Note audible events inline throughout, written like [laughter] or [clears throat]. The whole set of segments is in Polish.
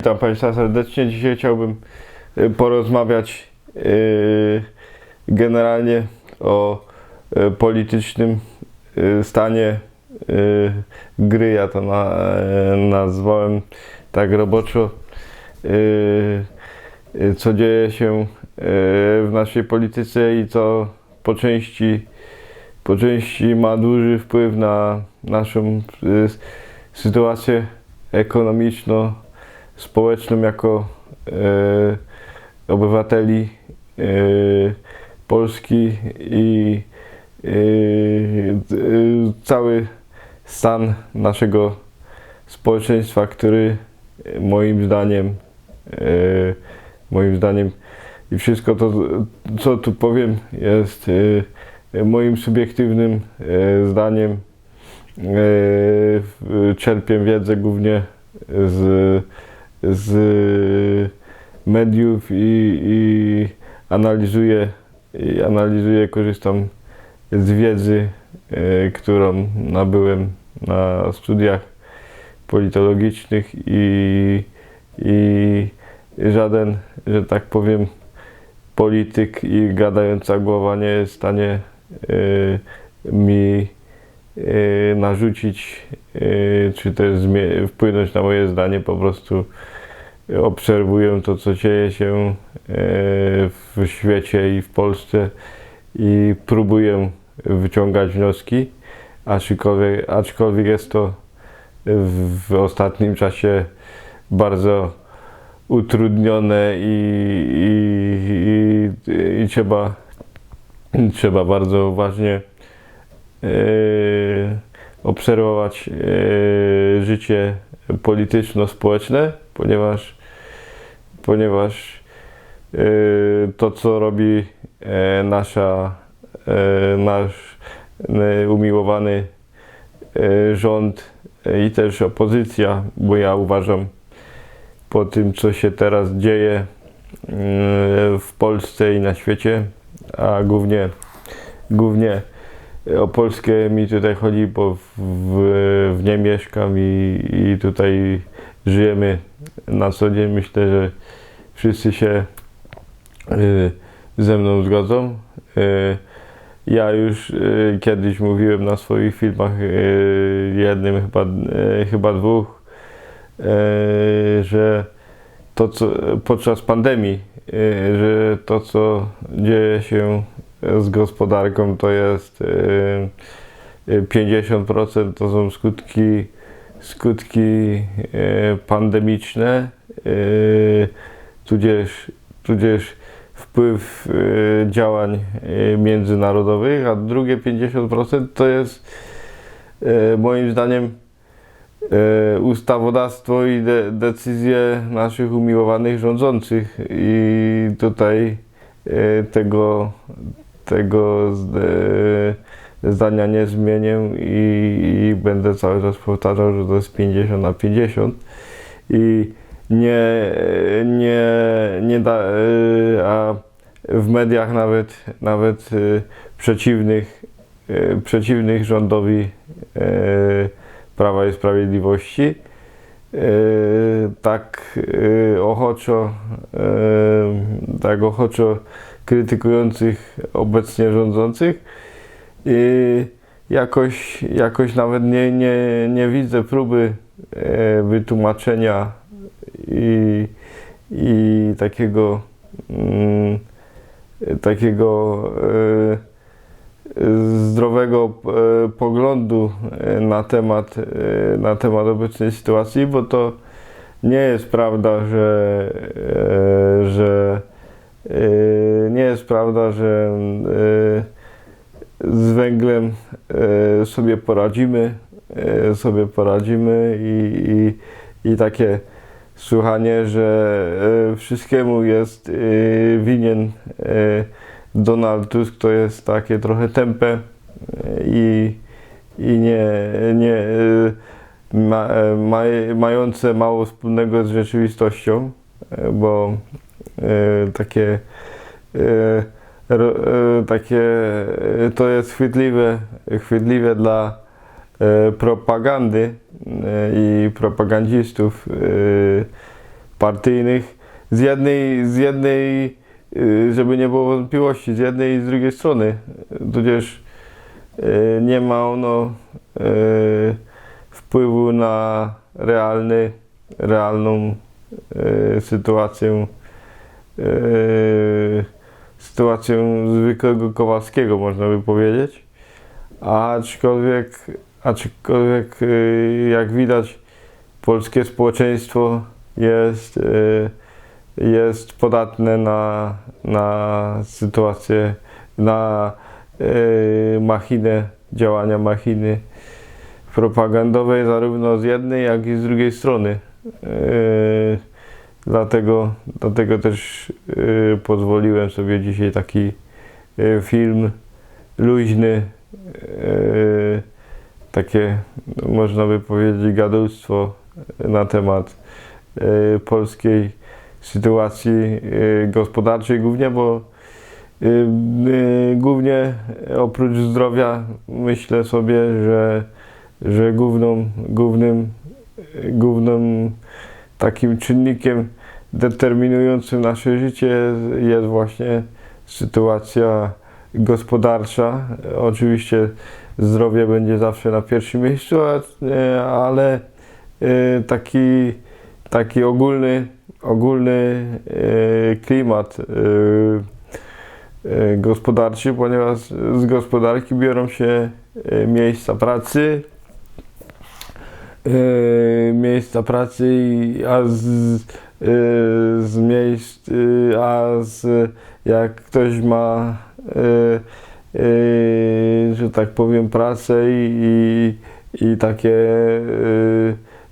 Witam Państwa serdecznie. Dzisiaj chciałbym y, porozmawiać y, generalnie o y, politycznym stanie gry. Ja to na, nazwałem tak roboczo. Co dzieje się w naszej polityce i co po części, po części ma duży wpływ na naszą sytuację ekonomiczną społeczną jako e, obywateli e, Polski i e, e, cały stan naszego społeczeństwa, który moim zdaniem e, moim zdaniem i wszystko to, co tu powiem jest e, moim subiektywnym zdaniem. Czerpię wiedzę głównie z, z mediów i, i analizuję, i analizuję, korzystam z wiedzy, e, którą nabyłem na studiach politologicznych i, i żaden, że tak powiem, polityk i gadająca głowa nie jest w stanie e, mi narzucić, czy też wpłynąć na moje zdanie. Po prostu obserwuję to, co dzieje się e, w świecie i w Polsce i próbuję wyciągać wnioski, aczkolwiek, aczkolwiek jest to w, ostatnim czasie bardzo utrudnione i, i, i, i trzeba, trzeba bardzo uważnie e, obserwować e, życie polityczno-społeczne, ponieważ, ponieważ e, to, co robi e, nasza, e, nasz e, umiłowany e, rząd e, i też opozycja, bo ja uważam po tym, co się teraz dzieje e, w Polsce i na świecie, a głównie, głównie o Polskę mi tutaj chodzi, bo w, w, niej mieszkam i, i tutaj żyjemy na co dzień. Myślę, że wszyscy się y, ze mną zgodzą. Y, Ja już kiedyś mówiłem na swoich filmach, jednym chyba, chyba dwóch, że to co podczas pandemii, że to co dzieje się z gospodarką to jest y, y, 50% to są skutki skutki y, pandemiczne, y, tudzież, tudzież wpływ y, działań y, międzynarodowych, a drugie 50% to jest y, moim zdaniem y, ustawodawstwo i de, decyzje naszych umiłowanych rządzących. I tutaj y, tego, tego y, zdania nie zmienię i, i będę cały czas powtarzał, że to jest 50 na 50 i nie, nie, nie da, y, a w mediach nawet, nawet y, przeciwnych, przeciwnych rządowi Prawa i Sprawiedliwości tak y, ochoczo tak ochoczo krytykujących obecnie rządzących. I jakoś, jakoś nawet nie, nie, nie widzę próby e, wytłumaczenia i, i takiego mm, takiego e, zdrowego e, poglądu na temat, na temat obecnej sytuacji, bo to nie jest prawda, że, że nie jest prawda, że e, z węglem e, sobie poradzimy, sobie poradzimy i, i, i takie słuchanie, że wszystkiemu jest winien Donald Tusk, to jest takie trochę tempe i, i nie, nie ma, maj, mające mało wspólnego z rzeczywistością, bo takie e, e, takie e, to jest chwytliwe, chwytliwe dla e, propagandy e, i propagandzistów e, partyjnych. Z jednej, z jednej, żeby nie było wątpliwości, z jednej i z drugiej strony. Tudzież nie ma ono wpływu na realny, realną sytuację y, sytuację zwykłego Kowalskiego, można by powiedzieć. Aczkolwiek, aczkolwiek y, jak widać, polskie społeczeństwo jest, y, jest podatne na, na sytuację, na machinę, działania machiny propagandowej, zarówno z jednej, jak i z drugiej strony. Dlatego, dlatego też y, pozwoliłem sobie dzisiaj taki y, film luźny, y, takie no, można by powiedzieć gadulstwo na temat polskiej sytuacji gospodarczej głównie, bo głównie oprócz zdrowia myślę sobie, że, że główną, głównym, głównym takim czynnikiem determinującym nasze życie jest właśnie sytuacja gospodarcza. Oczywiście zdrowie będzie zawsze na pierwszym miejscu, a- ale e, taki, taki ogólny, ogólny e, klimat e, e, gospodarczy, ponieważ z gospodarki biorą się e, miejsca pracy, e, miejsca pracy, a z, e, z miejsc, e, a z, jak ktoś ma, że tak powiem, pracę i, i, takie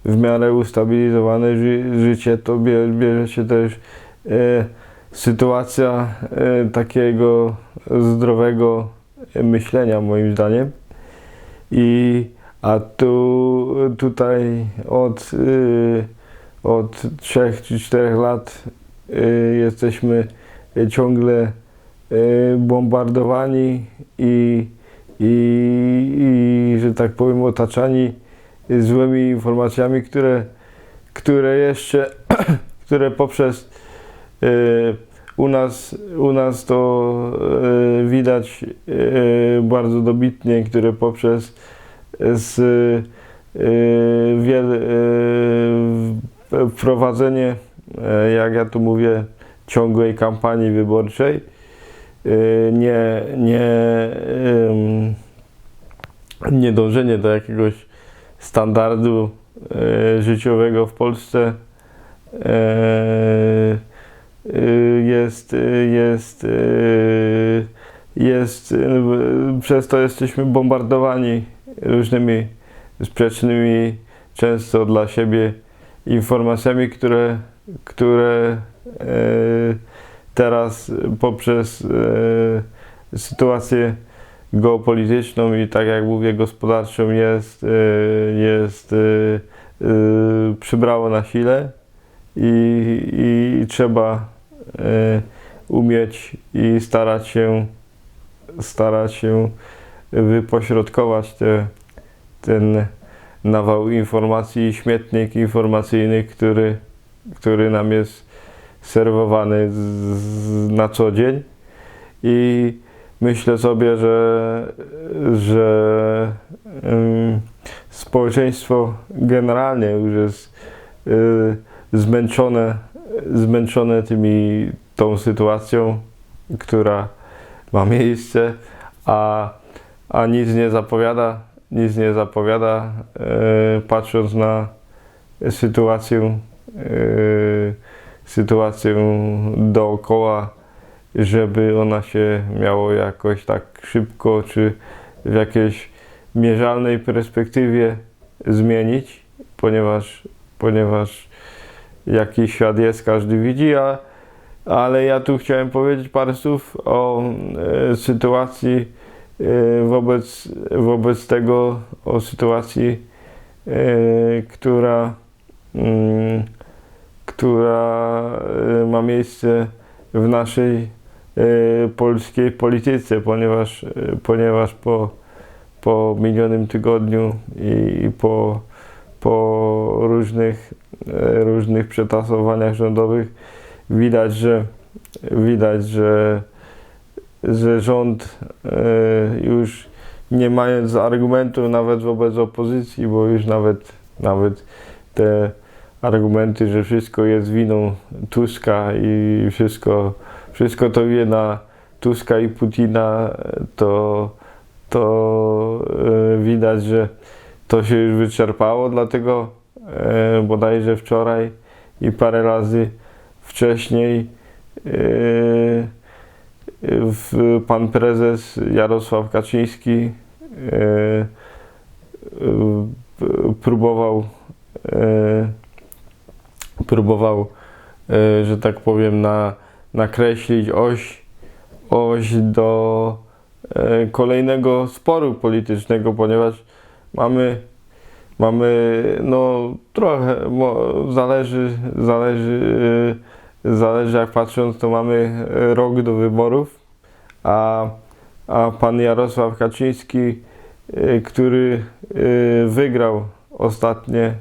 w miarę ustabilizowane ży, życie, to bie- bierze się też sytuacja takiego zdrowego myślenia, moim zdaniem. I a tu tutaj od, y, od 3 czy 4 lat y, jesteśmy ciągle y, bombardowani i, i, i, że tak powiem, otaczani złymi informacjami, które, które jeszcze, [clears throat] które poprzez u nas, u nas to widać bardzo dobitnie, które poprzez z y, y, wprowadzenie, y, jak ja tu mówię, ciągłej kampanii wyborczej, nie, nie, nie dążenie do jakiegoś standardu y, życiowego w Polsce y, jest, jest, jest, przez to jesteśmy bombardowani różnymi sprzecznymi, często dla siebie informacjami, które, które e, teraz poprzez e, sytuację geopolityczną i tak jak mówię gospodarczą jest, e, jest przybrało na sile i, i trzeba umieć i starać się starać się wypośrodkować te, ten nawał informacji śmietnik informacyjny, który, który nam jest serwowany z, z, na co dzień. I myślę sobie, że, że ym, społeczeństwo generalnie już jest y, zmęczone, zmęczone tymi, tą sytuacją, która ma miejsce, a, a nic nie zapowiada, nic nie zapowiada, e, patrząc na sytuację, e, sytuację dookoła, żeby ona się miało jakoś tak szybko, czy w jakiejś mierzalnej perspektywie zmienić, ponieważ, ponieważ jaki świat jest, każdy widzi, a ale ja tu chciałem powiedzieć parę słów o e, sytuacji wobec, wobec tego, o sytuacji, e, która, mm, która e, ma miejsce w naszej polskiej polityce, ponieważ, ponieważ po, po minionym tygodniu i, po, po różnych, różnych przetasowaniach rządowych widać, że widać, że, że rząd e, już nie mając argumentów nawet wobec opozycji, bo już nawet, nawet te argumenty, że wszystko jest winą Tuska i wszystko, wszystko to wina Tuska i Putina, to, to e, widać, że to się już wyczerpało, dlatego e, bodajże wczoraj i parę razy wcześniej pan prezes Jarosław Kaczyński e, e, próbował e, próbował, że tak powiem, na, nakreślić oś, oś do kolejnego sporu politycznego, ponieważ mamy, mamy no trochę, zależy, zależy, zależy jak patrząc, to mamy rok do wyborów, a, a pan Jarosław Kaczyński, e, który e, wygrał ostatnie,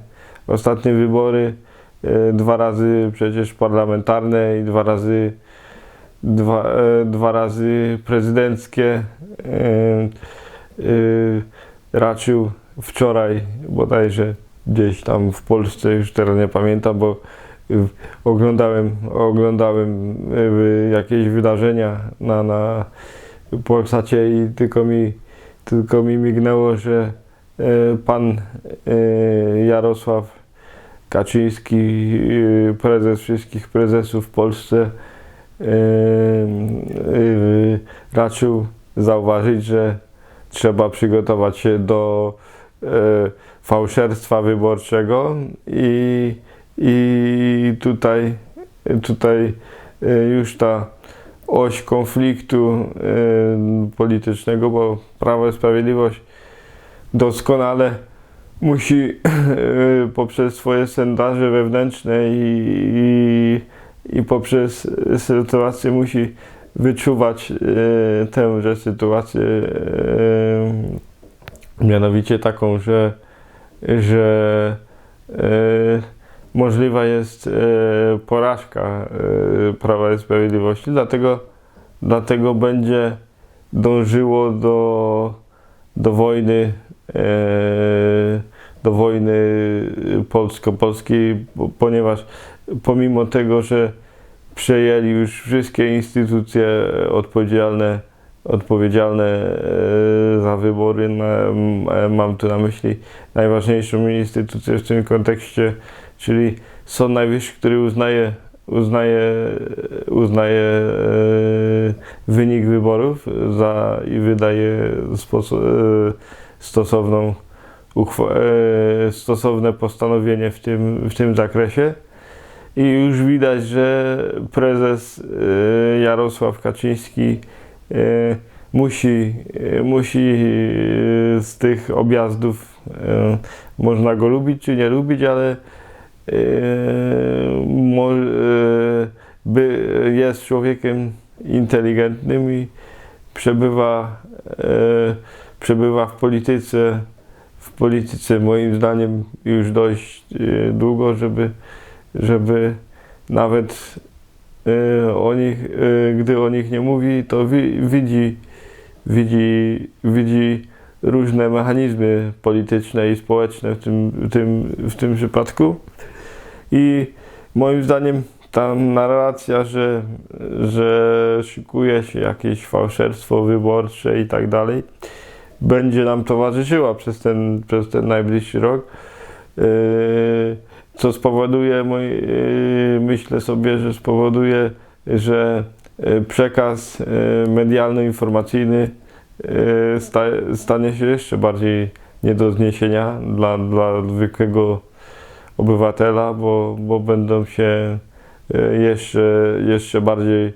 ostatnie wybory, e, dwa razy przecież parlamentarne i dwa razy dwa, e, dwa razy prezydenckie. e, e, Raczył wczoraj bodajże gdzieś tam w Polsce, już teraz nie pamiętam, bo e, oglądałem, oglądałem e, jakieś wydarzenia na, na Polsacie i tylko mi, tylko mi mignęło, że e, pan e, Jarosław Kaczyński, y, prezes wszystkich prezesów w Polsce, y, y, raczył zauważyć, że trzeba przygotować się do y, fałszerstwa wyborczego i, i tutaj, tutaj y, już ta oś konfliktu y, politycznego, bo Prawo i Sprawiedliwość doskonale musi e, poprzez swoje sondaże wewnętrzne i, i, i poprzez sytuację musi wyczuwać e, tę że sytuację e, mianowicie taką, że, że e, możliwa jest e, porażka e, Prawa i Sprawiedliwości, dlatego, dlatego będzie dążyło do, do wojny e, do wojny polsko-polskiej, ponieważ pomimo tego, że przejęli już wszystkie instytucje odpowiedzialne, odpowiedzialne za wybory, mam tu na myśli najważniejszą instytucję w tym kontekście, czyli Sąd Najwyższy, który uznaje, uznaje, uznaje e, wynik wyborów za, i wydaje e, stosowną e, stosowne postanowienie w tym, w tym zakresie. I już widać, że prezes Jarosław Kaczyński musi, musi z tych objazdów, można go lubić czy nie lubić, ale jest człowiekiem inteligentnym i przebywa, e, przebywa w polityce w polityce moim zdaniem już dość długo, żeby, żeby nawet o nich, gdy o nich nie mówi, to wi, widzi, widzi, widzi różne mechanizmy polityczne i społeczne w tym, w tym, w tym przypadku. I moim zdaniem ta narracja, że, że szykuje się jakieś fałszerstwo wyborcze i tak dalej, będzie nam towarzyszyła przez ten, przez ten najbliższy rok. Yy, Co spowoduje, yy, myślę sobie, że spowoduje, że yy, przekaz medialno-informacyjny sta, stanie się jeszcze bardziej nie do zniesienia dla, dla zwykłego obywatela, bo, bo będą się yy, jeszcze, jeszcze bardziej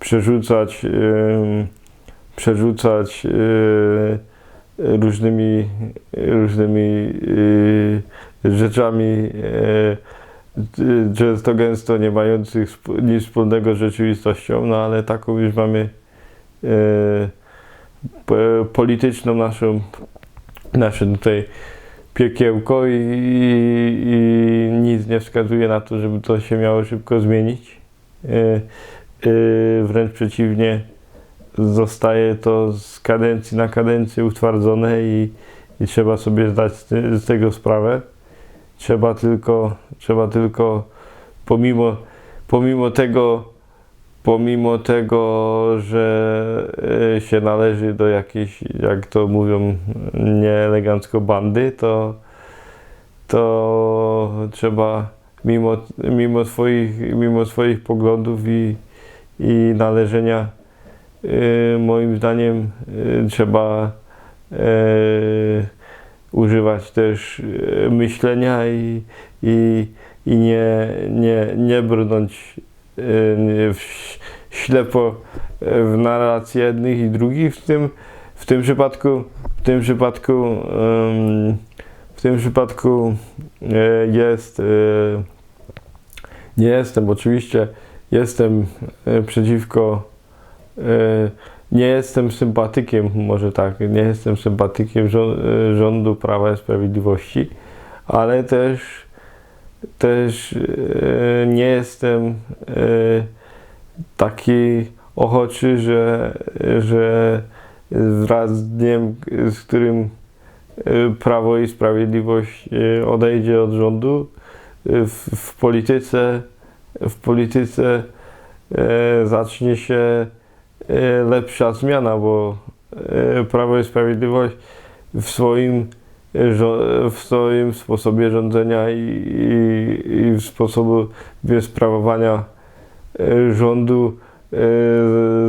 przerzucać, yy, przerzucać yy, różnymi, różnymi rzeczami, często gęsto nie mających nic wspólnego z rzeczywistością, no ale taką już mamy polityczną naszą, nasze tutaj piekiełko i, i, i nic nie wskazuje na to, żeby to się miało szybko zmienić. E, e, wręcz przeciwnie, zostaje to z kadencji na kadencję utwardzone i, i trzeba sobie zdać z, z tego sprawę. Trzeba tylko, trzeba tylko pomimo, pomimo tego, pomimo tego, że e, się należy do jakiejś, jak to mówią nieelegancko, bandy, to, to trzeba mimo, mimo, swoich, mimo swoich poglądów i, i należenia, e, moim zdaniem, e, trzeba używać też myślenia i, i, i nie, nie, nie brnąć w, ślepo e, w narrację jednych i drugich. W tym, w tym przypadku, w tym przypadku, w tym przypadku e, jest, nie jestem, oczywiście jestem przeciwko, nie jestem sympatykiem, może tak, nie jestem sympatykiem rządu Prawa i Sprawiedliwości, ale też, też e, nie jestem e, taki ochoczy, że, że wraz z dniem, z którym e, Prawo i Sprawiedliwość odejdzie od rządu, w, w polityce, w polityce zacznie się lepsza zmiana, bo Prawo i Sprawiedliwość w swoim, w swoim sposobie rządzenia i, i, i w sposobie sprawowania e, rządu e,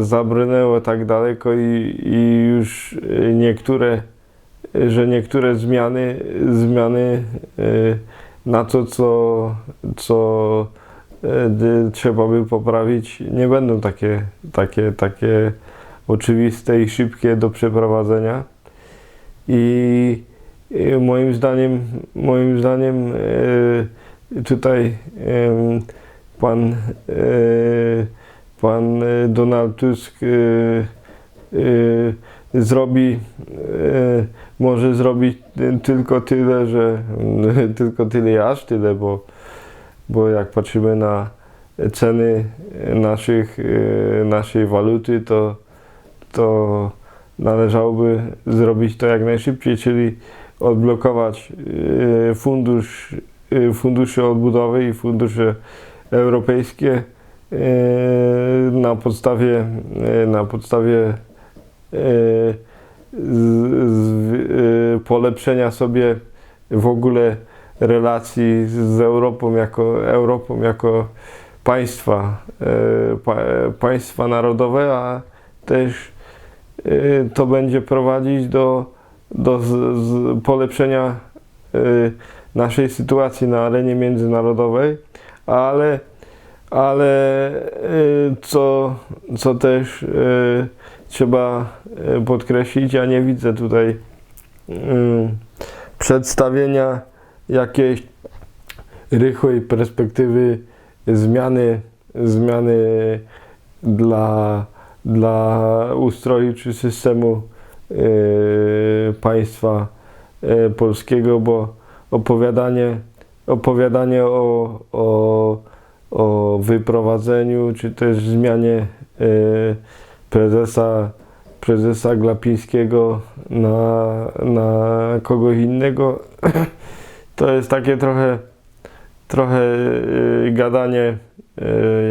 zabrnęło tak daleko i, i już niektóre, że niektóre zmiany, zmiany e, na to, co, co trzeba by poprawić, nie będą takie, takie, takie oczywiste i szybkie do przeprowadzenia. I moim zdaniem, moim zdaniem e, tutaj pan, e, pan Donald Tusk e, zrobi, może zrobić tylko tyle, że [laughs] tylko tyle aż tyle, bo, bo jak patrzymy na ceny naszych, naszej waluty, to, to należałoby zrobić to jak najszybciej, czyli odblokować e, fundusz, e, fundusze odbudowy i fundusze europejskie e, na podstawie, na podstawie z, z, polepszenia sobie w ogóle relacji z Europą jako, Europą jako państwa, pa, państwa narodowe, a też to będzie prowadzić do, do z, z polepszenia e, naszej sytuacji na arenie międzynarodowej, ale, ale e, co, co też e, trzeba e, podkreślić, ja nie widzę tutaj mm, przedstawienia jakiejś rychłej perspektywy zmiany, zmiany dla, dla ustroju czy systemu państwa e, polskiego, bo opowiadanie, opowiadanie o, o, o wyprowadzeniu czy też zmianie e, prezesa, prezesa Glapińskiego na, na kogoś innego to jest takie trochę trochę gadanie,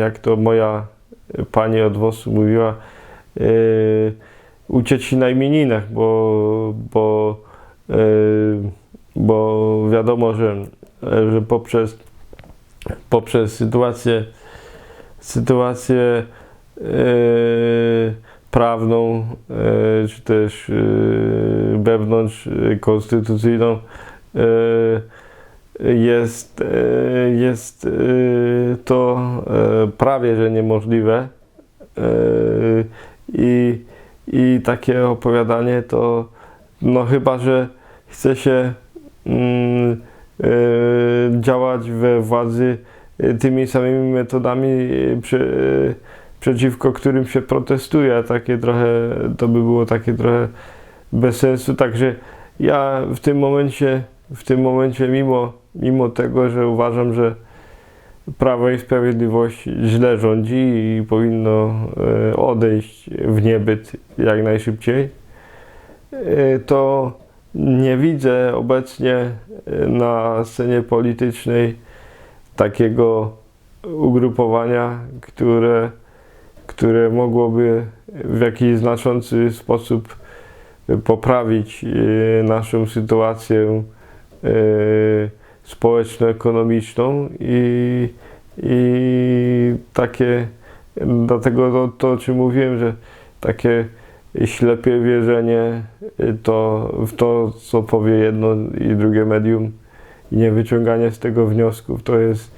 jak to moja pani od WOS-u mówiła, u cieci na imieninach, bo, bo, y, bo wiadomo, że, że poprzez, poprzez sytuację, sytuację y, prawną, y, czy też y, wewnątrz konstytucyjną, y, jest, e, jest e, to e, prawie że niemożliwe. E, I, I takie opowiadanie to, no chyba, że chce się mm, e, działać we władzy e, tymi samymi metodami, e, prze, przeciwko którym się protestuje, takie trochę, to by było takie trochę bez sensu. Także ja w tym momencie w tym momencie, mimo, mimo tego, że uważam, że Prawo i Sprawiedliwość źle rządzi i powinno e, odejść w niebyt jak najszybciej, e, to nie widzę obecnie e, na scenie politycznej takiego ugrupowania, które, które mogłoby w jakiś znaczący sposób poprawić naszą sytuację społeczno-ekonomiczną i, i takie, dlatego to, to o czym mówiłem, że takie ślepie wierzenie to, w to, co powie jedno i drugie medium i nie wyciąganie z tego wniosków, to jest,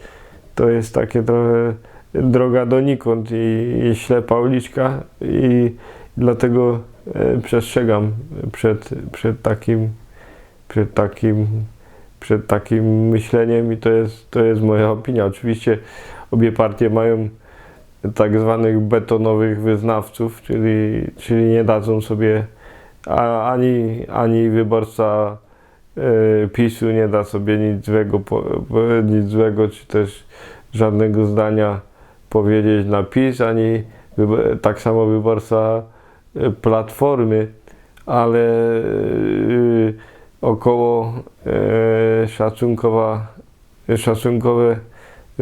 to jest takie trochę droga donikąd i, i ślepa uliczka i dlatego e, przestrzegam przed, przed takim przed takim przed takim myśleniem i to jest, to jest moja opinia. Oczywiście obie partie mają tak zwanych betonowych wyznawców, czyli, czyli nie dadzą sobie ani, ani wyborca e, PiSu nie da sobie nic złego, nic złego, czy też żadnego zdania powiedzieć na PiS, ani tak samo wyborca e, Platformy, ale e, około szacunkowa, szacunkowe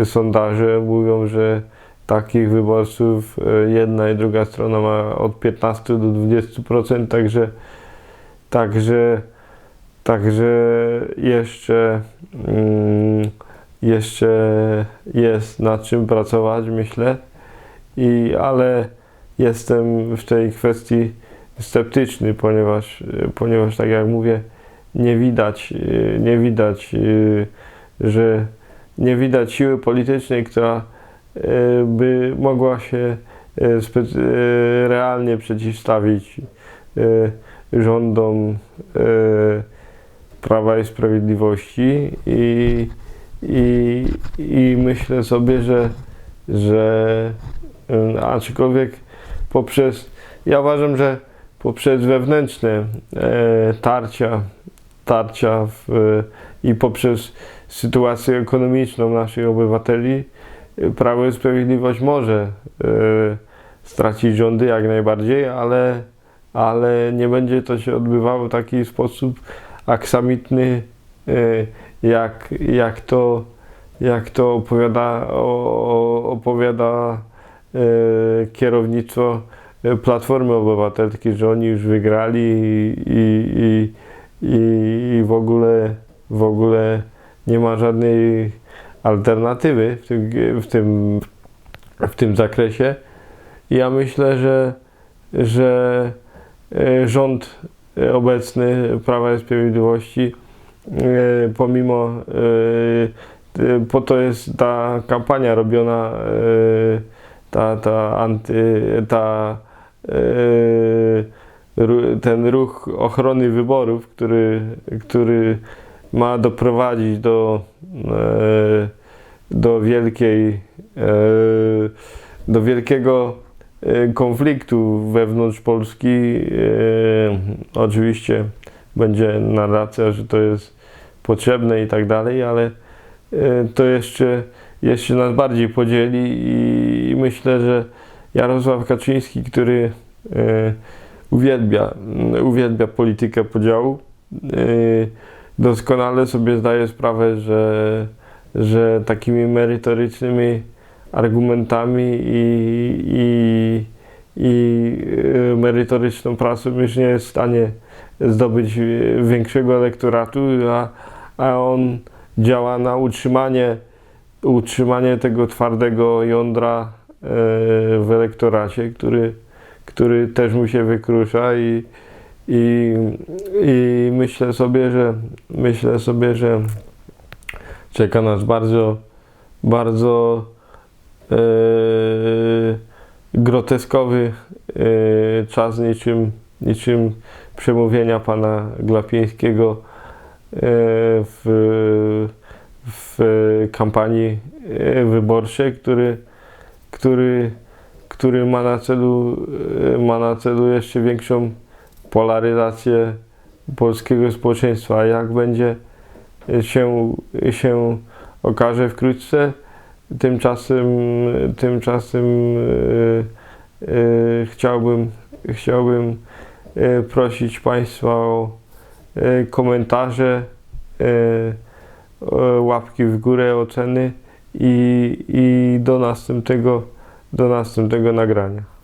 sondaże mówią, że takich wyborców e, jedna i druga strona ma od 15 do 20%, także, także, także jeszcze, mm, jeszcze jest nad czym pracować, myślę, I, ale jestem w tej kwestii sceptyczny, ponieważ, ponieważ tak jak mówię, nie widać, y, nie widać, y, że nie widać siły politycznej, która y, by mogła się realnie przeciwstawić rządom Prawa i Sprawiedliwości. I, i, i myślę sobie, że, że aczkolwiek poprzez, ja uważam, że poprzez wewnętrzne tarcia tarcia w, i poprzez sytuację ekonomiczną naszych obywateli Prawo i Sprawiedliwość może y, stracić rządy jak najbardziej, ale, ale nie będzie to się odbywało w taki sposób aksamitny, y, jak, jak, to, jak to opowiada, opowiada y, kierownictwo Platformy Obywatelskiej, że oni już wygrali i, i i w ogóle, w ogóle nie ma żadnej alternatywy w tym, w tym, w tym zakresie. Ja myślę, że, że e, rząd obecny Prawa i Sprawiedliwości, e, pomimo e, po to jest ta kampania robiona, ta, ta anty, ta ten ruch ochrony wyborów, który, który ma doprowadzić do, e, do wielkiej, e, do wielkiego e, konfliktu wewnątrz Polski. Oczywiście będzie narracja, że to jest potrzebne i tak dalej, ale to jeszcze, jeszcze nas bardziej podzieli i myślę, że Jarosław Kaczyński, który uwielbia, uwielbia politykę podziału. Y, doskonale sobie zdaje sprawę, że, że takimi merytorycznymi argumentami i, i, i y, merytoryczną pracą już nie jest w stanie zdobyć większego elektoratu, a, a on działa na utrzymanie, utrzymanie tego twardego jądra y, w elektoracie, który który też mu się wykrusza i, i, i myślę sobie, że myślę sobie, że czeka nas bardzo, bardzo e, groteskowy e, czas, niczym, niczym przemówienia pana Glapińskiego e, w, w kampanii wyborczej, który, który który ma na celu, e, ma na celu jeszcze większą polaryzację polskiego społeczeństwa. Jak będzie, się, się okaże wkrótce. Tymczasem, tymczasem e, e, chciałbym, chciałbym e, prosić Państwa o e, komentarze, łapki w górę, oceny i, i do następnego, do następnego nagrania.